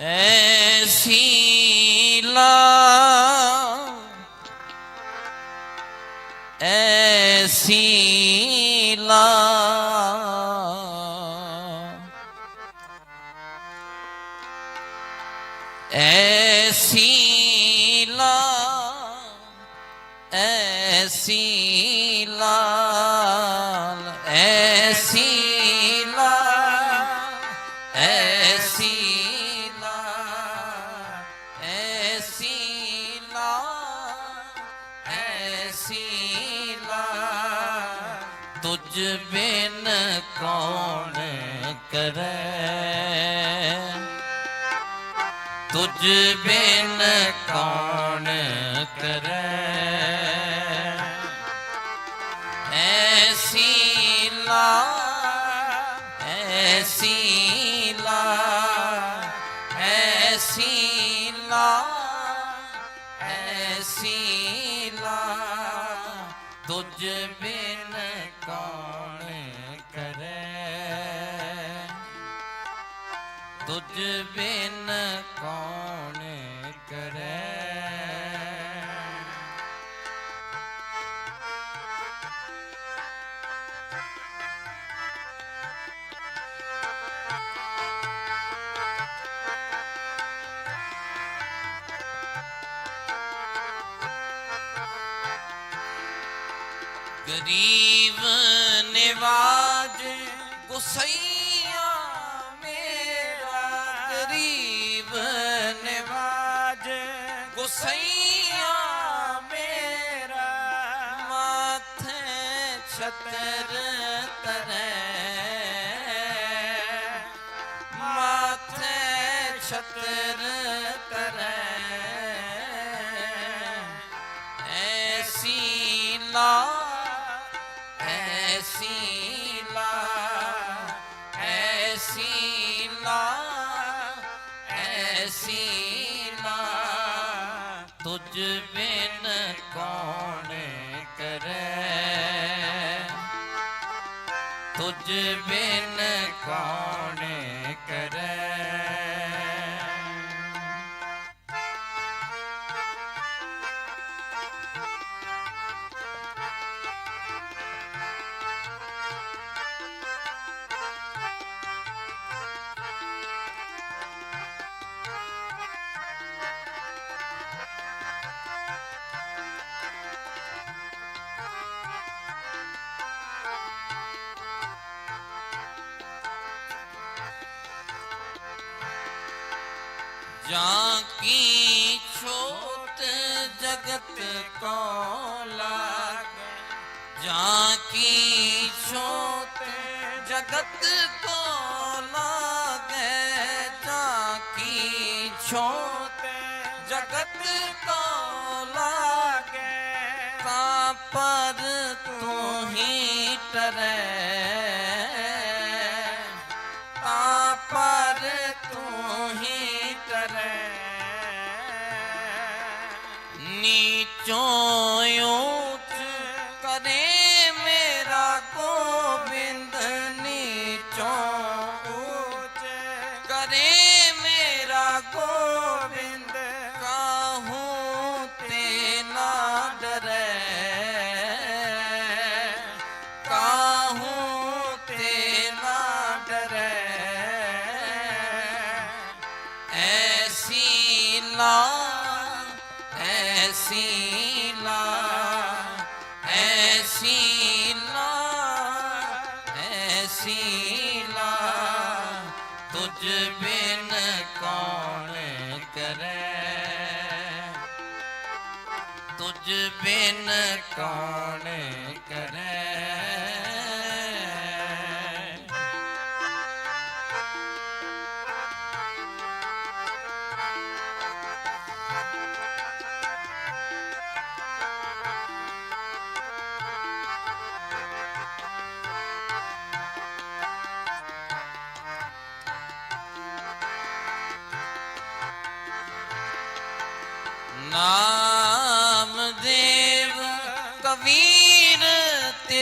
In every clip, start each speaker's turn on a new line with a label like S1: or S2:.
S1: ऐसी ला ऐसी ला ऐसी ला ऐसी ला ऐसी ला ऐसी बिन कौन करे? तुझ बिन कौन करे? तुझ बिन ਤੁਝ ਬਿਨ ਕੌਣ ਕਰੇ? ਗਰੀਬ ਨਿਵਾਜ ਗੁਸਈਆ सैया मेरा माथे छतर तरह माथे छतर तरह ऐसी ना ਤੁਝ ਬਿਨ ਕੌਣ ਕਰੇ? ਤੁਝ ਬਿਨ ਕੌਣ जाकी छोत जगत को लागे। जाकी छोत जगत को लाग। जाकी छोत जगत को लाग। का पर तू ही तरह जो ऊंच करे मेरा गोविंद नीचो। ऊंच करे मेरा गोविंद, कहूँ तेना डरे कहूँ ते डरे ऐसी ला ऐसी हसीना ऐसीला तुझ बिन कौन करे? तुझ बिन कौन करे?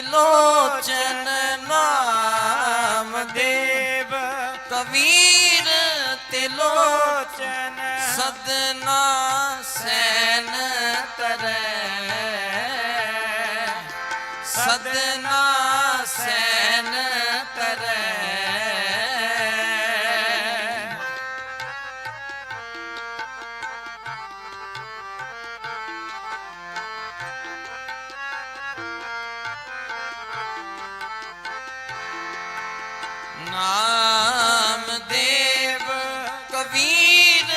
S1: ਲੋਚਨ ਨਾਮ ਦੇਵ। ਕਬੀਰ ਤੇ ਲੋਚਨ। ਸਦਨਾ ਸੈਨ ਤਰੈ। ਸਦਨਾ ਨਾਮਦੇਵ ਕਬੀਰ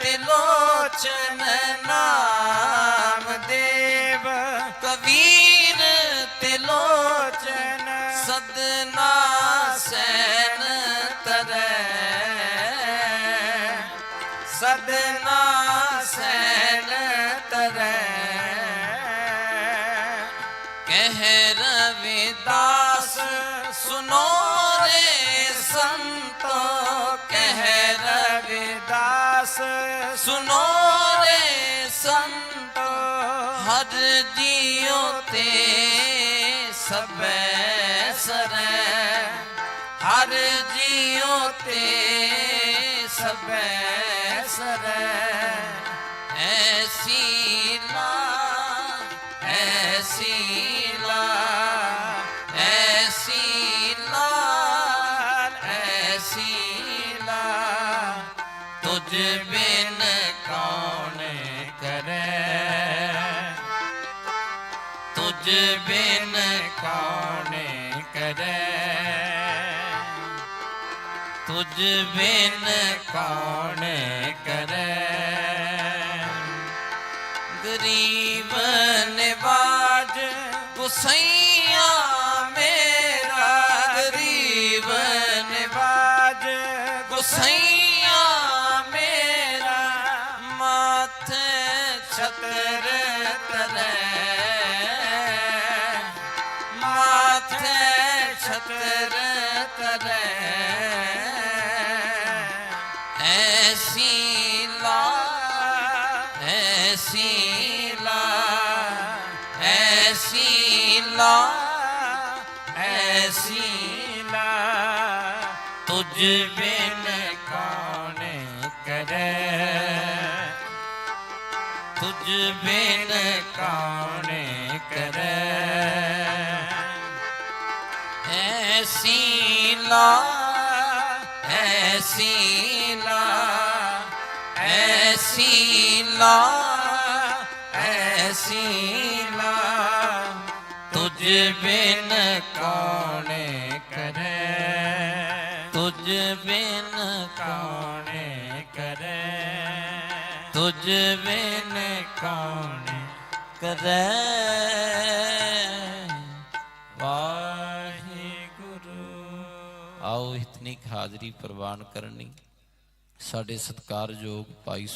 S1: ਤਿਲੋਚਨ ਨਾਮਦੇਵ ਕਬੀਰ ਤਿਲੋਚਨ ਸਦਨਾ ਹਰ ਜੀਉ ਤੇ ਸਬੈ ਸਰੈ। ਹਰ ਜੀਉ ਤੇ ਸਬੈ ਸਰੈ। ਐਸੀ ਲਾ ਐਸੀ ਲਾ ਐਸੀ ਲਾ ਐਸੀ ਲਾ। ਤੁਝ ਬਿਨ ਕੌਣ ਬਿਨ ਕੌਣ ਕਰੈ? ਤੁਝ ਬਿਨ ਕੌਣ ਕਰੈ? ਗਰੀਬ ਨਿਵਾਜ ਗੁਸਈਆ ऐसी तुझ बिन कौन करे? तुझ बिन कौन करे? ऐसी ला ऐसी ला ऐसी ला ऐसी तुझ बिन कौन करे? बिन कौन करे? तुझ बिन कौन करे? ਹਾਜ਼ਰੀ ਪ੍ਰਵਾਨ ਕਰਨੀ ਸਾਡੇ ਸਤਿਕਾਰਯੋਗ ਭਾਈ